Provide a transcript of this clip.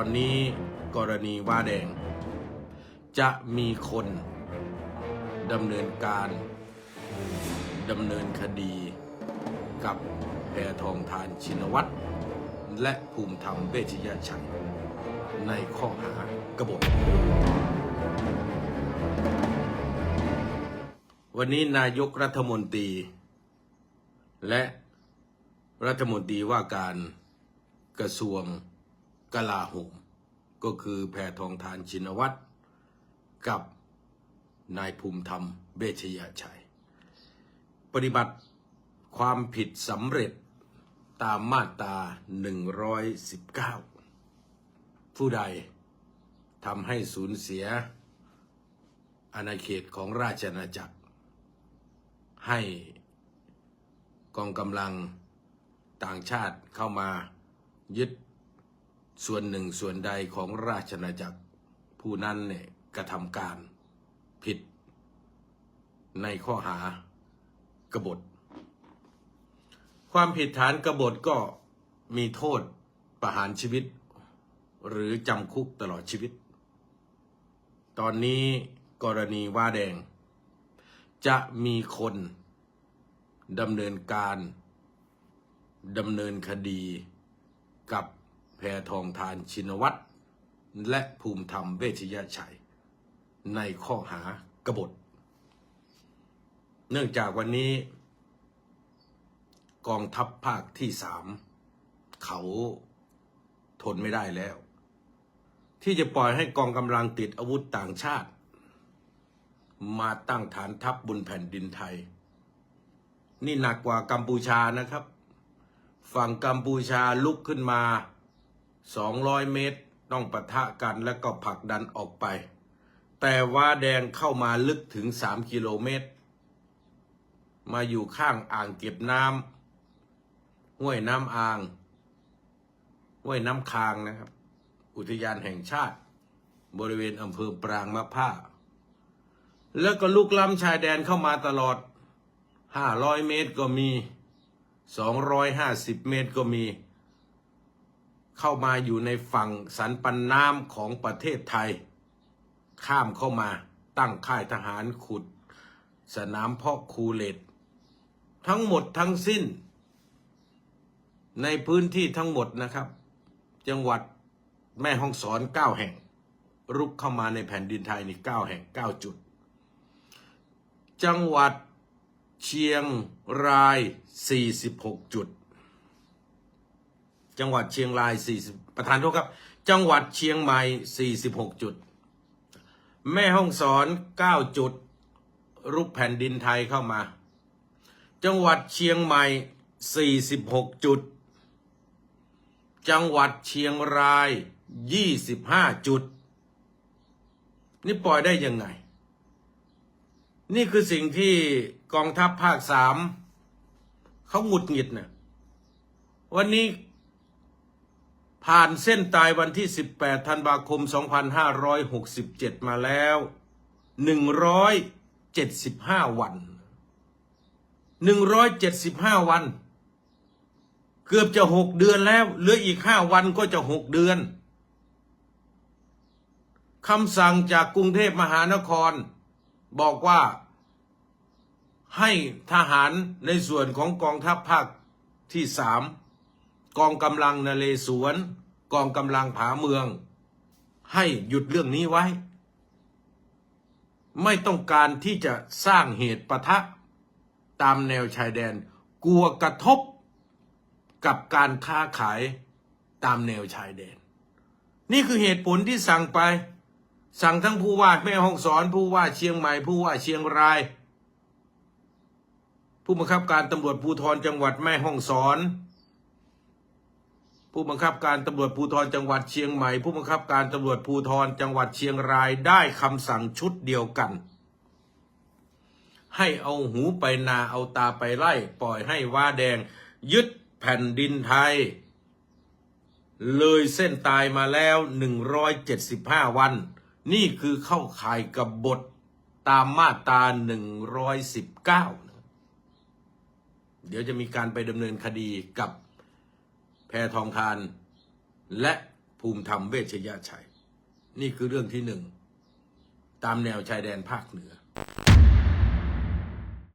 อนนี้กรณีว่าแดง จะมีคนดำเนินการดำเนินคดีกับแพทองทานชินวัตรและภูมิธรรมเวชยชัยในข้อหากบฏวันนี้นายกรัฐมนตรี และรัฐมนตรีว่าการกระทรวง กลาโหมก็คือแพทองทานชินวัตรกับนายภูมิธรรมเวชยชัย ปฏิบัติความผิดสำเร็จตามมาตรา 119 ผู้ใดทำให้สูญเสีย อาณาเขตของราชอาณาจักร ให้กองกำลังต่างชาติเข้ามายึด ส่วนหนึ่งส่วนใดของราชอาณาจักร ผู้นั้นเนี่ยกระทำการผิด ในข้อหากบฏ ความผิดฐานกบฏก็มีโทษประหารชีวิต หรือจำคุกตลอดชีวิต ตอนนี้กรณีว่าแดง จะมีคนดำเนินการดำเนินคดีกับ แพทองทานชินวัตร และภูมิธรรมเวชยชัย ในข้อหากบฏ เนื่องจากวันนี้ กองทัพภาคที่สามเขาทนไม่ได้แล้ว ที่จะปล่อยให้กองกำลังติดอาวุธต่างชาติ มาตั้งฐานทัพบนแผ่นดินไทย นี่หนักกว่ากัมพูชานะครับ ฝั่งกัมพูชาลุกขึ้นมา 200 เมตร ต้องปะทะกันแล้วก็ผลักดันออกไป แต่ว่าแดงเข้ามาลึกถึง 3 กิโลเมตร มาอยู่ข้างอ่างเก็บน้ำห้วยน้ำอ่างห้วยน้ำคางนะครับ อุทยานแห่งชาติ บริเวณอำเภอปรางมะผ้า แล้วก็ลุกล้ำชายแดนเข้ามาตลอด 500 เมตรก็มี 250 เมตรก็มี เข้ามาอยู่ในฝั่งสันปันน้ำของประเทศไทย ข้ามเข้ามาตั้งค่ายทหารขุด สนามเพาะคูเลตทั้งหมดทั้งสิ้น ในพื้นที่ทั้งหมดนะครับ จังหวัดแม่ฮ่องสอนเก้าแห่ง รุกเข้ามาในแผ่นดินไทยนี่เก้าแห่งเก้าจุด จังหวัดเชียงราย 46 จุด จังหวัดเชียงราย 40 ประธานโทษครับ จังหวัดเชียงใหม่ 46 จุด แม่ฮ่องสอน 9 จุดรุกแผ่นดินไทยเข้ามา จังหวัดเชียงใหม่ 46 จุด จังหวัดเชียงราย 25 จุด นี่ปล่อยได้ยังไง นี่คือสิ่งที่กองทัพภาคสามเขาหงุดหงิดนะวันนี้ ผ่านเส้นตายวันที่ 18 ธันวาคม 2567 มาแล้ว 175 วัน 175 วัน เกือบจะหกเดือนแล้วเหลืออีกห้าวันก็จะหกเดือนคำสั่งจากกรุงเทพมหานคร บอกว่าให้ทหารในส่วนของกองทัพภาคที่สาม กองกำลังนเรศวร กองกำลังผาเมือง ให้หยุดเรื่องนี้ไว้ ไม่ต้องการที่จะสร้างเหตุปะทะ ตามแนวชายแดน กลัวกระทบกับการค้าขายตามแนวชายแดน นี่คือเหตุผลที่สั่งไป สั่งทั้งผู้ว่าแม่ฮ่องสอนผู้ว่าเชียงใหม่ผู้ว่าเชียงราย ผู้บังคับการตำรวจภูธรจังหวัดแม่ฮ่องสอน ผู้บังคับการตำรวจภูธรจังหวัดเชียงใหม่ ผู้บังคับการตำรวจภูธรจังหวัดเชียงรายได้คำสั่งชุดเดียวกัน ให้เอาหูไปนาเอาตาไปไล่ ปล่อยให้ว่าแดง ยึดแผ่นดินไทย เลยเส้นตายมาแล้ว 175 วัน นี่คือเข้าข่ายกับบทตามมาตรา119 เดี๋ยวจะมีการไปดำเนินคดีกับ แพทองทาน และภูมิธรรมเวชยชัย นี่คือเรื่องที่หนึ่ง ตามแนวชายแดนภาคเหนือ